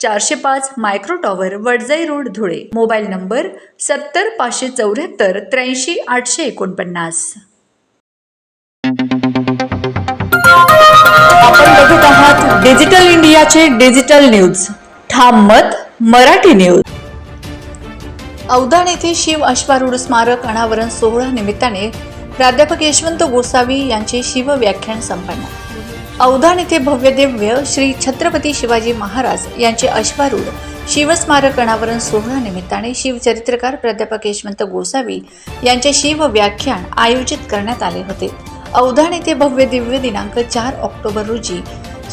चारशे पाच micro tower Wadjai road Dhule. Mobile number सत्तर पाचशे चौऱ्याहत्तर त्र्याऐंशी आठशे एकोणपन्नास. आपण बघत आहात डिजिटल इंडियाचे डिजिटल न्यूज. ठाम मत मराठी न्यूज. औदाण येथे शिव अश्वारूढ स्मारक अनावरण सोहळा निमित्ताने प्राध्यापक यशवंत गोसावी यांचे शिव व्याख्यान संपन्न. औधाण येथे भव्यदिव्य श्री छत्रपती शिवाजी महाराज यांचे अश्वारूढ शिवस्मारक अनावरण सोहळा निमित्ताने शिवचरित्रकार प्राध्यापक यशवंत गोसावी यांचे शिव व्याख्यान आयोजित करण्यात आले होते. औधाण येथे भव्य दिव्य दिनांक चार ऑक्टोबर रोजी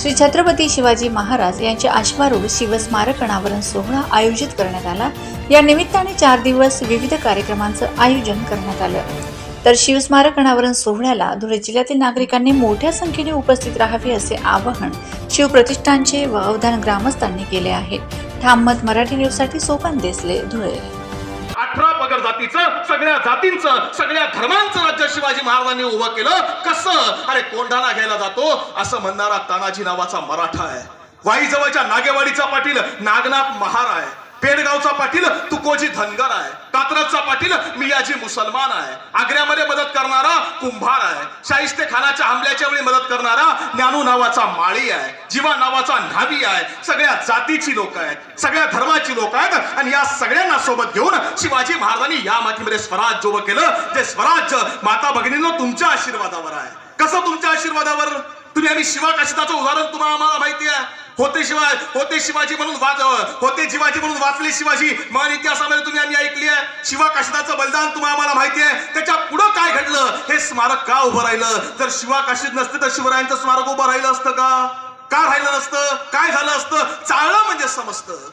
श्री छत्रपती शिवाजी महाराज यांचे अश्वारूढ शिवस्मारक अनावरण सोहळा आयोजित करण्यात आला. या निमित्ताने चार दिवस विविध कार्यक्रमांचं आयोजन करण्यात आलं. तर शिवस्मारक अनावरण सोहळ्याला धुळे जिल्ह्यातील नागरिकांनी मोठ्या संख्येने उपस्थित राहावे असे आवाहन शिवप्रतिष्ठानचे व अवधान ग्रामस्थांनी केले आहे. ठाममत मराठी न्यूजसाठी सोपान देसले धुळे. अठरा पगड जातीचं सगळ्या जातींचं सगळ्या धर्मांचं राज्य शिवाजी महाराजांनी उभं केलं. कसं? अरे कोंढाणा घ्यायला जातो असं म्हणणारा तानाजी नावाचा मराठा आहे. वाईजवळच्या नागेवाडीचा पाटील नागनाथ महार आहे पेडगावचा पाटील तुकोजी धनगर आहे. कात्रजचा पाटील मियाजी मुसलमान आहे. आग्र्यामध्ये मदत करणारा कुंभार आहे. शाहिस्ते खानाच्या हमल्याच्या वेळी मदत करणारा ज्ञानू नावाचा माळी आहे. जीवा नावाचा न्हावी आहे. सगळ्या जातीची लोक आहेत. सगळ्या धर्माची लोक आहेत. आणि या सगळ्यांना सोबत घेऊन शिवाजी महाराजांनी या मातीमध्ये स्वराज्य उभं केलं. ते स्वराज्य माता भगिनीनं तुमच्या आशीर्वादावर आहे. कसं तुमच्या आशीर्वादावर? तुम्ही आम्ही शिवा कशिताचं उदाहरण तुम्हाला आम्हाला माहिती आहे. होते शिवाय होते शिवाजी म्हणून वाच होते शिवाजी म्हणून वाचले शिवाजी. मन इतिहासामध्ये तुम्ही आम्ही ऐकली आहे. शिवा काशीदाचं बलिदान तुम्हाला आम्हाला माहिती आहे? त्याच्या पुढं काय घडलं? हे स्मारक का उभं राहिलं? जर शिवा काशीद नसते तर शिवरायांचं स्मारक उभं राहिलं असतं का? का राहिलं नसतं? काय झालं असतं? चाळलं म्हणजे समजतं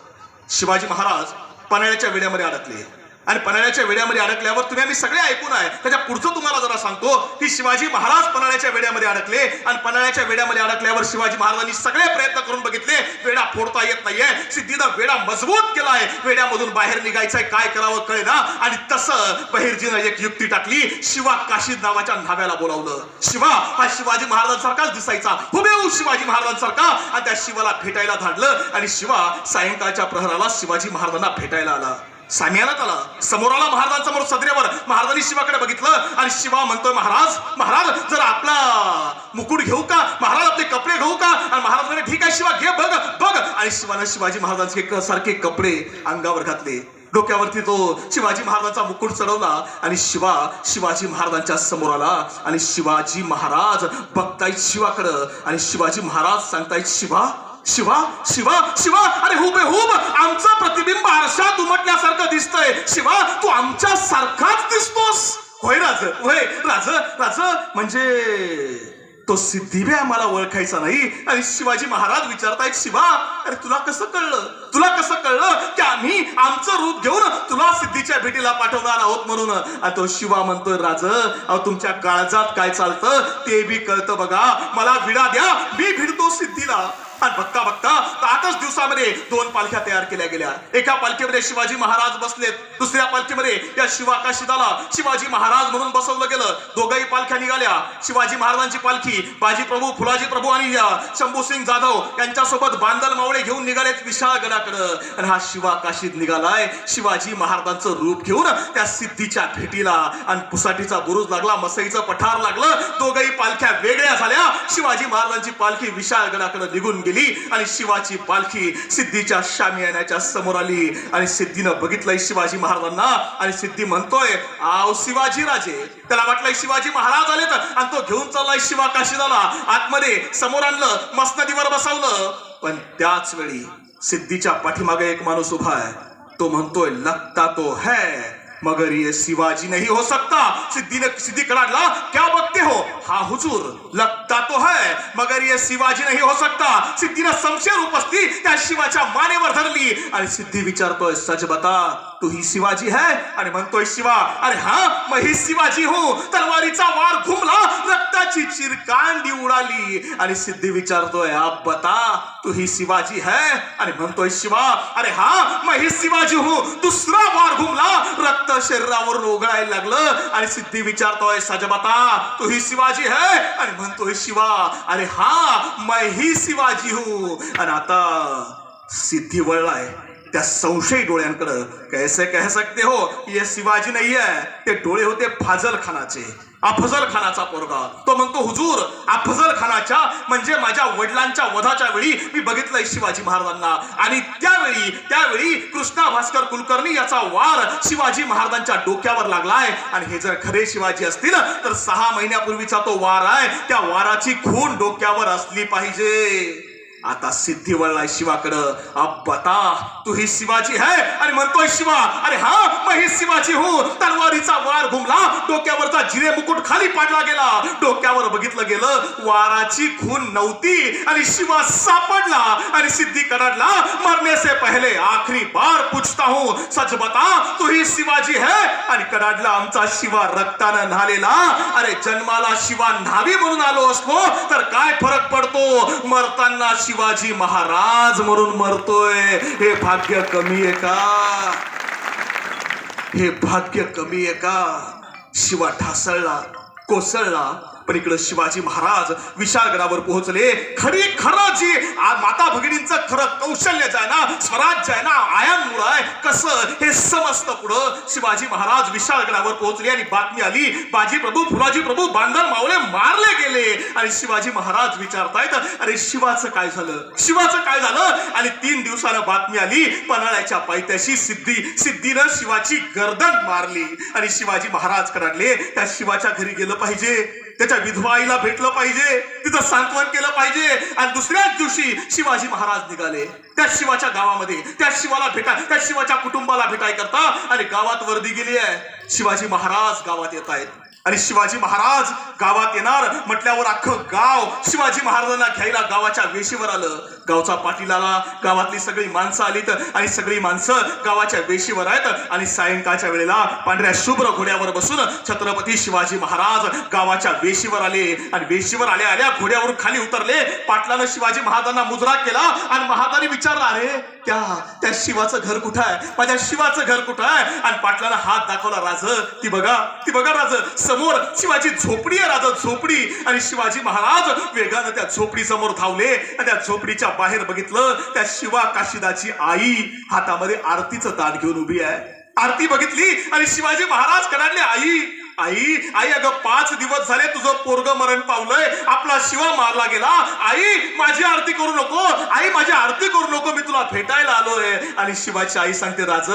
शिवाजी महाराज पाण्याच्या वेड्यामध्ये अडकले. आणि पन्हाळ्याच्या वेड्यामध्ये अडकल्यावर तुम्ही आम्ही सगळे ऐकून आहे. त्याच्या पुढचं तुम्हाला जरा सांगतो की शिवाजी महाराज पन्हाळ्याच्या वेड्यामध्ये अडकले आणि पन्हाळ्याच्या वेड्यामध्ये अडकल्यावर शिवाजी महाराजांनी सगळे प्रयत्न करून बघितले वेडा फोडता येत नाहीये सिद्धीनं वेडा मजबूत केला आहे वेड्यामधून बाहेर निघायचंय काय करावं कळे ना आणि तसं बहिरजीनं एक युक्ती टाकली शिवा काशी नावाच्या नाव्याला बोलावलं. शिवा हा शिवाजी महाराजांसारखाच दिसायचा. हुबेहू शिवाजी महाराजांसारखा. आणि त्या शिवाला भेटायला धाडलं आणि शिवा सायंकाळच्या प्रहराला शिवाजी महाराजांना भेटायला आला. साम्यानात आला. समोर आला महाराजांसमोर सदरेवर. महाराजांनी शिवाकडे बघितलं आणि शिवा म्हणतोय महाराज महाराज जर आपला मुकुट घेऊ का? महाराज आपले कपडे घेऊ का? आणि महाराज म्हणे ठीक आहे शिवा घे बघ बघ. आणि शिवानं शिवाजी महाराजांचे सारखे कपडे अंगावर घातले. डोक्यावरती तो शिवाजी महाराजांचा मुकुट चढवला आणि शिवा शिवाजी महाराजांच्या समोर आला. आणि शिवाजी महाराज बघतायत शिवाकडं. आणि शिवाजी महाराज सांगतायत शिवा शिवा शिवा शिवा अरे हुबे हुब आमचं प्रतिबिंब आरशात उमटल्यासारखं दिसतंय. शिवा तू आमच्या सारखाच दिसतोस. होय राज होय राज राज म्हणजे तो सिद्धिबे आम्हाला ओळखायचा नाही. आणि शिवाजी महाराज विचारतायत शिवा अरे तुला कसं कळलं? तुला कसं कळलं की आम्ही आमचं रूप घेऊन तुला सिद्धीच्या भेटीला पाठवणार आहोत म्हणून? तो शिवा म्हणतोय राज अहो तुमच्या काळजात काय चालतं? ते बी कळतं बघा. मला विडा द्या मी भिडतो सिद्धीला. आणि बघता बघता आठच दिवसामध्ये दोन पालख्या तयार केल्या गेल्या. एका पालखीमध्ये शिवाजी महाराज बसलेत. दुसऱ्या पालखीमध्ये या शिवाकाशिदाला शिवाजी महाराज म्हणून बसवलं गेलं. दोघही पालख्या निघाल्या. शिवाजी महाराजांची पालखी बाजी प्रभू फुलाजी प्रभू आणि शंभू सिंग जाधव यांच्यासोबत बांदल मावळे घेऊन निघालेत विशाळ गडाकडं आणि हा शिवाकाशीद निघालाय. शिवाजी महाराजांचं रूप घेऊन त्या सिद्धीच्या भेटीला आणि पुसाटीचा बुरुज लागला मसईचं पठार लागलं. दोघही पालख्या वेगळ्या झाल्या. शिवाजी महाराजांची पालखी विशाळ गडाकडे निघून गेली आणि शिवाची पालखी सिद्धीच्या शामियानाच्या समोर आली. आणि सिद्धीनं बघितलंय शिवाजी महाराजांना आणि सिद्धी म्हणतोय आव शिवाजी राजे. त्याला वाटलंय शिवाजी महाराज आलेत आणि तो घेऊन चाललाय शिवा काशी झाला. आतमध्ये समोर आणलं मसनदीवर बसवलं. पण त्याच वेळी सिद्धीच्या पाठीमागे एक माणूस उभा आहे. तो म्हणतोय लगता तो है. मगर ये शिवाजी नहीं हो सकता। सिद्धि ने सिद्धि कड़ाडला क्या बकते हो? हा, हुजूर, लगता तो है, मगर ये शिवाजी नहीं हो सकता। सिद्धीनं शमशेर उपसली त्या शिवाच्या मानेवर धरली। आणि सिद्धी विचारतोय सच बता, तू ही शिवाजी है? आणि म्हणतोय शिवा, अरे हा, मैं ही शिवाजी हूँ। तलवारीचा वार घुमला, रक्ताची चिरकांडी उडाली। आणि सिद्धी विचारतोय आप बता, तू ही शिवाजी है? आणि म्हणतोय शिवा, अरे हा, मैं ही शिवाजी हूँ। दुसरा वार घुमला रक्त शरीरावरून ओघळायला लागलं आणि सिद्धी विचारतोय सज तू ही शिवाजी है? आणि म्हणतोय शिवा. अरे हा मैं ही शिवाजी हूं. आणि आता सिद्धी वळलाय त्या संशयी डोळ्यांकडं. कैसे कह सकते हो? ये शिवाजी नाही आहे ते डोळे होते फाजल खानाचे अफजल खानाचा पोरगा. तो म्हणतो हुजूर अफजल खानाच्या म्हणजे माझ्या वडिलांच्या वधाच्या वेळी मी बघितलंय शिवाजी महाराजांना. आणि त्यावेळी त्यावेळी कृष्णा भास्कर कुलकर्णी याचा वार शिवाजी महाराजांच्या डोक्यावर लागलाय. आणि हे जर खरे शिवाजी असतील तर सहा महिन्यापूर्वीचा तो वार आहे. त्या वाराची खून डोक्यावर असली पाहिजे. आता सिद्धी वळलाय शिवाकडं. अब बता तू ही शिवाजी है? आणि म्हणतोय शिवा अरे हा मग ही शिवाजी हो. तलवारीचा वार घुमला डोक्यावरचा जिरे मुकुट खाली पाडला गेला. डोक्यावर बघितलं गेलं वाराची खून नव्हती आणि शिवा सापडला आणि सिद्धी कडाडला मरने से पहिले आखरी बार पूछता हूं. सच बता तू ही शिवाजी है? आणि कडाडला आमचा शिवा रक्तानं न्हालेला. अरे जन्माला शिवा न्हावी म्हणून आलो असतो तर काय फरक पडतो? मरताना शिवाजी महाराज म्हणून मरतोय. हे भाग्य कमी आहे का? हे भाग्य कमी आहे का? शिवा ठासळला कोसळला पण इकडं शिवाजी महाराज विशाळगडावर पोहोचले. खरी खरं जी माता भगिनींचं खरं कौशल्य आहे ना स्वराज्य आहे ना आयाम मुळ आहे. कसं? हे समजतं पुढं शिवाजी महाराज विशाळगडावर पोहोचले आणि बातमी आली. बाजी प्रभू फुलाजी प्रभू बांधर मावळे मारले गेले. आणि शिवाजी महाराज विचारतायत अरे शिवाचं काय झालं? शिवाचं काय झालं? आणि तीन दिवसानं बातमी आली. पन्हाळ्याच्या पायथ्याशी सिद्धी सिद्धीनं शिवाची गर्दन मारली. आणि शिवाजी महाराज कडाडले त्या शिवाच्या घरी गेलं पाहिजे. त्याच्या विधवा आईला भेटलं पाहिजे तिथं सांत्वन केलं पाहिजे आणि दुसऱ्याच दिवशी शिवाजी महाराज निघाले. त्या शिवाच्या गावामध्ये त्या शिवाला भेटा त्या शिवाच्या कुटुंबाला भेटाय करता आणि गावात वर्दी गेली आहे. शिवाजी महाराज गावात येत आहेत. आणि शिवाजी महाराज गावात येणार म्हटल्यावर अख्खं गाव शिवाजी महाराजांना घ्यायला गावाच्या वेशीवर आलं. गावचा पाटील आला गावातली सगळी माणसं आलीत आणि सगळी माणसं गावाच्या वेशीवर आहेत. आणि सायंकाळच्या वेळेला पांढऱ्या शुभ्र घोड्यावर बसून छत्रपती शिवाजी महाराज गावाच्या वेशीवर आले. आणि वेशीवर आल्या आल्या घोड्यावरून खाली उतरले. पाटलानं शिवाजी महाराजांना मुजरा केला आणि महाराजांनी विचारला अरे त्या त्या शिवाचं घर कुठं आहे? माझ्या शिवाचं घर कुठं आहे? आणि पाटलानं हात दाखवला राज ती बघा ती बघा राज समोर शिवाजी झोपडी आहे राजा झोपडी. आणि शिवाजी महाराज वेगानं त्या झोपडी समोर धावले आणि त्या झोपडीच्या बाहेर बघितलं त्या शिवा काशिदाची आई हातामध्ये आरतीचं ताट घेऊन उभी आहे. आरती बघितली आणि शिवाजी महाराज कडाडले आई आई आई अगं पाच दिवस झाले तुझं पोरग मरण पावलंय. आपला शिवा मारला गेला. आई माझी आरती करू नको. आई माझी आरती करू नको. मी तुला भेटायला आलोय. आणि शिवाची आई सांगते राज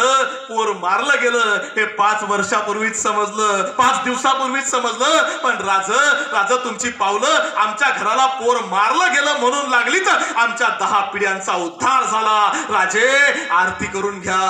पोर मारलं गेलं. हे पाच वर्षापूर्वीच समजलं. पाच दिवसापूर्वीच समजलं. पण राज राज तुमची पावलं आमच्या घराला पोर मारलं गेलं म्हणून लागली तर आमच्या दहा पिढ्यांचा उद्धार झाला. राजे आरती करून घ्या.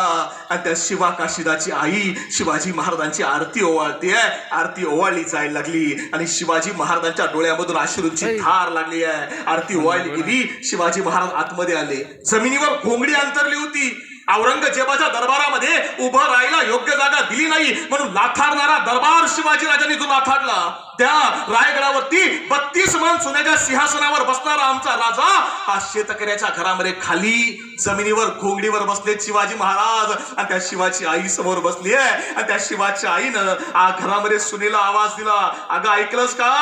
आणि त्या शिवा काशिदाची आई शिवाजी महाराजांची आरती ओवाळते आरती ओवाळली जायला लागली. आणि शिवाजी महाराजांच्या डोळ्यामधून अश्रूंची धार लागली आहे. आरती ओवाळली गेली. शिवाजी महाराज आतमध्ये आले. जमिनीवर घोंगडी अंतरली होती. औरंगजेबाच्या दरबारामध्ये उभं राहायला योग्य जागा दिली नाही. म्हणून लाथारणारा दरबार शिवाजी राजांनी जो लाथारला त्या रायगडावरती बत्तीस मन सोन्याच्या सिंहासनावर बसणारा आमचा राजा हा शेतकऱ्याच्या घरामध्ये खाली जमिनीवर घोंगडीवर बसले शिवाजी महाराज. आणि त्या शिवाची आई समोर बसली आहे. आणि त्या शिवाच्या आईनं आ घरामध्ये सुनेला आवाज दिला. अगं ऐकलंस का?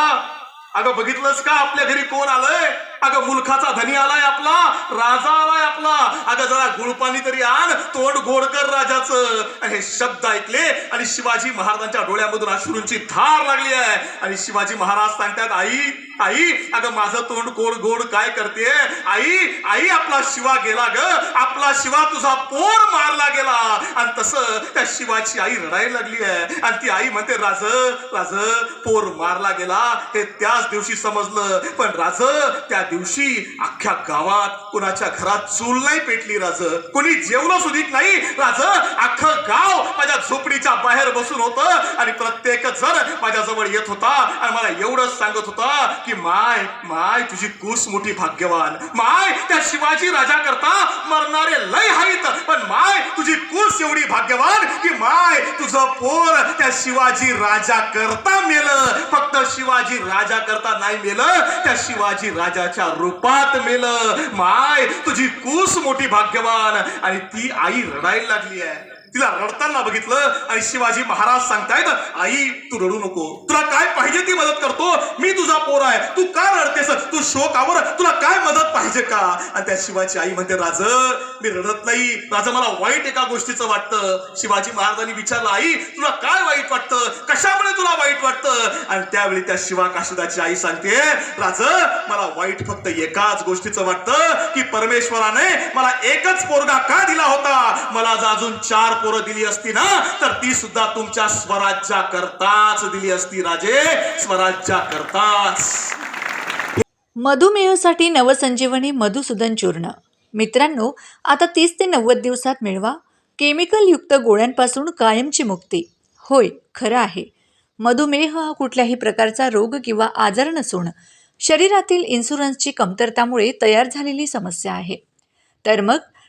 अगं बघितलंस का? आपल्या घरी कोण आलंय? अगं मुलखाचा धनी आलाय आपला राजा आलाय आपला. अगं जरा गुळपाणी तरी आण तोंड गोड कर राजाचं. आणि हे शब्द ऐकले आणि शिवाजी महाराजांच्या डोळ्यामधून अश्रूंची धार लागली आहे. आणि शिवाजी महाराज सांगतात आई आई अगं माझं तोंड गोड गोड काय करते? आई आई आपला शिवा गेला ग. आपला शिवा तुझा पोर मारला गेला. आणि तसं त्या शिवाची आई रडायला लागली आहे. आणि ती आई म्हणते राज राज पोर मारला गेला. हे त्याच दिवशी समजलं. पण राज त्या दिवशी अख्ख्या गावात कुणाच्या घरात चूल नाही पेटली राज? कोणी जेवलं सुधीत नाही राज? अख्खं गाव माझ्या झोपडी बाहेर बसून होतं आणि प्रत्येक जण माझ्याजवळ येत होता आणि मला एवढंच सांगत होता की माय माय तुझी कूस मोठी भाग्यवान. माय त्या शिवाजी राजा करता मरणारे लय हाईत पण माय तुझी कूस एवढी भाग्यवान की माय तुझं पोर त्या शिवाजी राजा करता मेलं. फक्त शिवाजी राजा करता नाही मेलं त्या शिवाजी राजाच्या रूपात मेलं. माय तुझी कूस मोठी भाग्यवान. आणि ती आई रडायला लागली आहे. तिला रडताना बघितलं आणि शिवाजी महाराज सांगतायत आई तू रडू नको. तुला काय पाहिजे ती मदत करतो? मी तुझा पोर आहे. तू का रडतेस? तू शोकावर? तुला काय मदत पाहिजे का? आणि त्या शिवाची आई म्हणते राज मी रडत नाही. राज मला वाईट एका गोष्टीचं वाटतं. शिवाजी महाराजांनी विचारलं आई तुला काय वाईट वाटतं? कशामुळे तुला वाईट वाटतं? आणि त्यावेळी त्या शिवा काशिदाची आई सांगते राज मला वाईट फक्त एकाच गोष्टीचं वाटतं की परमेश्वराने मला एकच पोरगा का दिला होता? मला अजून चार पोरं दिली असती ना तर ती सुद्धा तुमच्या स्वराज्या करताच दिली असती राजे. स्वराज्या करताच. मधुमेहासाठी नवसंजीवनी मधुसूदन चूर्ण. मित्रांनो आता तीस ते नव्वद दिवसात मिळवा. केमिकलयुक्त गोळ्यांपासून कायमची मुक्ती. होय खरं आहे. मधुमेह हा कुठल्याही प्रकारचा रोग किंवा आजार नसून शरीरातील इन्शुरन्सची कमतरतामुळे तयार झालेली समस्या आहे. तर मग